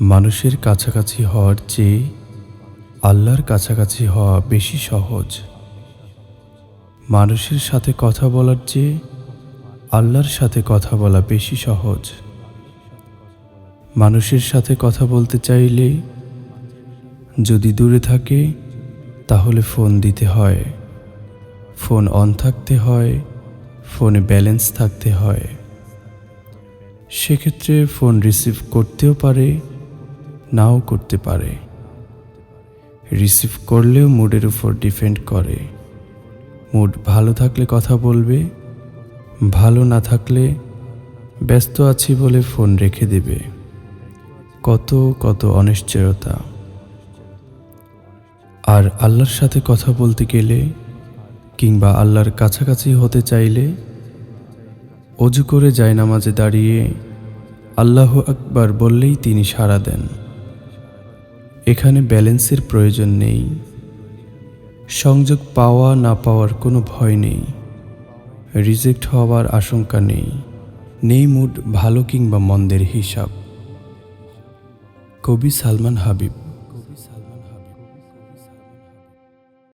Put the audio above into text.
মানুষের কাছাকাছি হওয়ার চেয়ে আল্লাহর কাছাকাছি হওয়া বেশি সহজ। মানুষের সাথে কথা বলার চেয়ে আল্লাহর সাথে কথা বলা বেশি সহজ। মানুষের সাথে কথা বলতে চাইলে যদি দূরে থাকে, তাহলে ফোন দিতে হয়। ফোন অন থাকতে হয়, ফোনে ব্যালেন্স থাকতে হয়। সেক্ষেত্রে ফোন রিসিভ করতেও পারে নাও করতে পারে। রিসিভ করলেও মুডের উপর ডিপেন্ড করে। মুড ভালো থাকলে কথা বলবে, ভালো না থাকলে ব্যস্ত আছি বলে ফোন রেখে দেবে। কত কত অনিশ্চয়তা। আর আল্লাহর সাথে কথা বলতে গেলে কিংবা আল্লাহর কাছাকাছি হতে চাইলে অজু করে যায় নামাজে দাঁড়িয়ে আল্লাহ আকবার বললেই তিনি সাড়া দেন। এখানে ব্যালেন্সের প্রয়োজন নেই। সংযোগ পাওয়া না পাওয়ার কোনো ভয় নেই। রিজেক্ট হওয়ার আশঙ্কা নেই। নেই মুড, ভালো কিংবা মন্দের হিসাব। কবি সালমান হাবিব।